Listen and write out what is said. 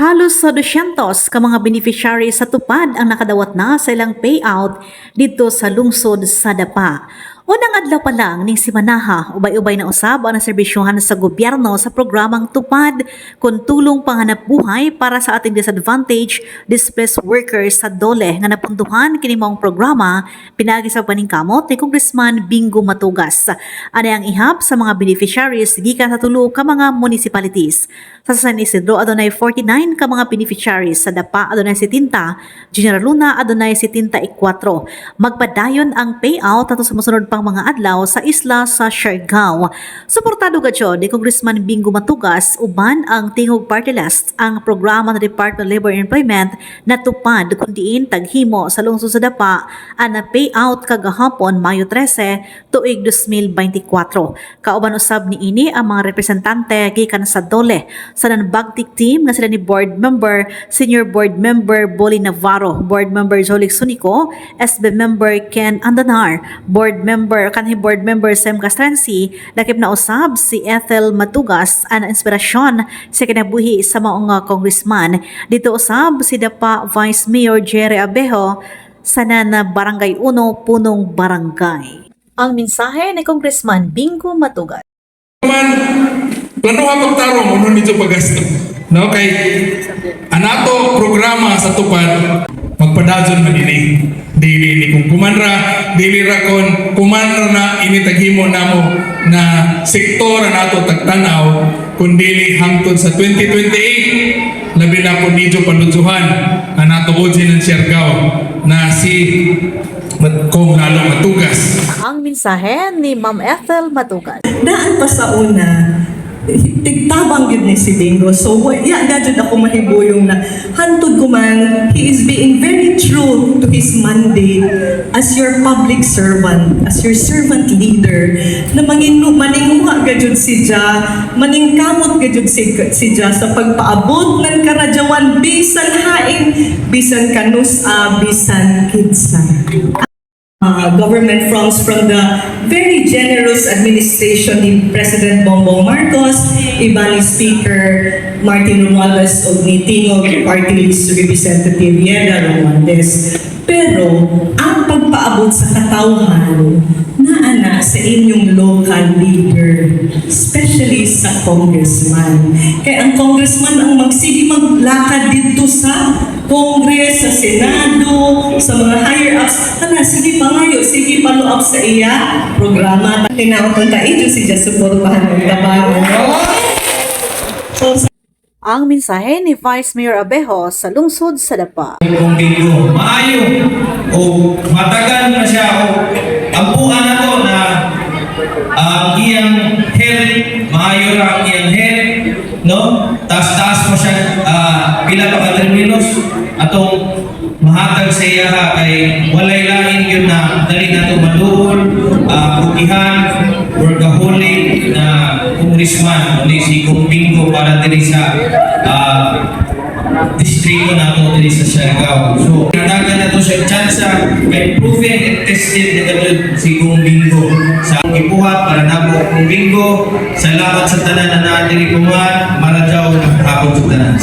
Halos sa 200 ka mga beneficiary sa tupad ang nakadawat na sa ilang payout dito sa lungsod sa Dapa. Unang adlaw pa lang ning simanaha, ubay-ubay na usab ang naserbisyohan sa gobyerno sa programang tupad kung tulong panghanap buhay para sa ating disadvantaged displaced workers sa dole nga napunduhan kini maong programa pinagi sa paningkamot ni Congressman Bingo Matugas. Ani ang ihap sa mga beneficiaries gikan sa tulo ka mga municipalities. Sa San Isidro adunay 49 ka mga beneficiaries sa Dapa adunay 70, General Luna adunay 74. Magpadayon ang payout ato sa mosunod pang mga adlaw sa isla sa Siargao. Suportado gadyo ni Congressman Bingo Matugas uban ang tingog party list ang programa ng Department of Labor and Employment na tupad kung diin taghimo sa lungsod sa Dapa ang payout kagahapon Mayo 13 tuig 2024. Kauban usab ni ini ang mga representante gikan sa Dole sa nanbagtik team nga sila ni board member, senior board member Boli Navarro, board member Jolik Sunico, SB member Ken Andanar, board member kanhi board member Sem Castrensi, lakip na usab si Ethel Matugas ang inspirasyon sa kinabuhi sa maong nga congressman. Dito usab si Dapa Vice Mayor Jerry Abejo sa na Barangay 1 Punong Barangay. Ang mensahe ni Congressman Bingo Matugas. man plano nga magtarong ano nito pagasto no kay anato programa sa tupad magpadadyon man dili ni kung kumanra dili ra kon kumanra na ini taghimo namo na sektor nato tagtanaw kun dili hangtod sa 2028 labi na po nidyo panudsuhan ang nato Ojin ng Siargao na si Kong Lalo Matugas Ang mensahe ni Ma'am Ethel Matugas. daan pa sa una, tigtabang yun ni si Bingo. So, ya, gadyo ako mahibuyong na hantod ko man, he is being very true to his mandate as your public servant, as your servant leader, na manginu, maninguha gadyo si Ja, maningkamot gadyo si, si Ja sa pagpaabot ng karadyawan bisan haing, bisan kanusa, bisan kinsa uh, government fronts from the very generous administration ni President Bongbong Marcos, iba ni Speaker Martin Romualdez o ni Tingog Party List Representative Yeda Romualdez. Pero ang pagpaabot sa katauhan naana sa inyong local leader, especially sa congressman. Kaya ang congressman ang magsige maglakad dito sa Congress, sa Senado, sa mga higher-ups. Kana, sige pa ngayo, sige follow up sa iya programa. Tinaot ta ito si Just suportahan ng trabaho. So, Ang mensahe ni Vice Mayor Abejo sa lungsod sa Dapa. kung bingo. Maayo o matagal na siya o ang buha na to na ang iyang health, maayo ra ang iyang health, no? Taas-taas pa siya, ah, pila pa terminos, atong mahatag sa iya kay walay lain yun na dali na ito maduol, uh, bukihan, workaholic na congressman, uli si Kung Bingo para diri sa ah, distrito nato diri sa Siargao. So, nanaga na to sa tsansa kay proven and tested na kadto si Kung Bingo sa ibuhat para nabo Kung Bingo. Salamat sa tanan na naa diri kuman, maradyaw hapon sa tanan.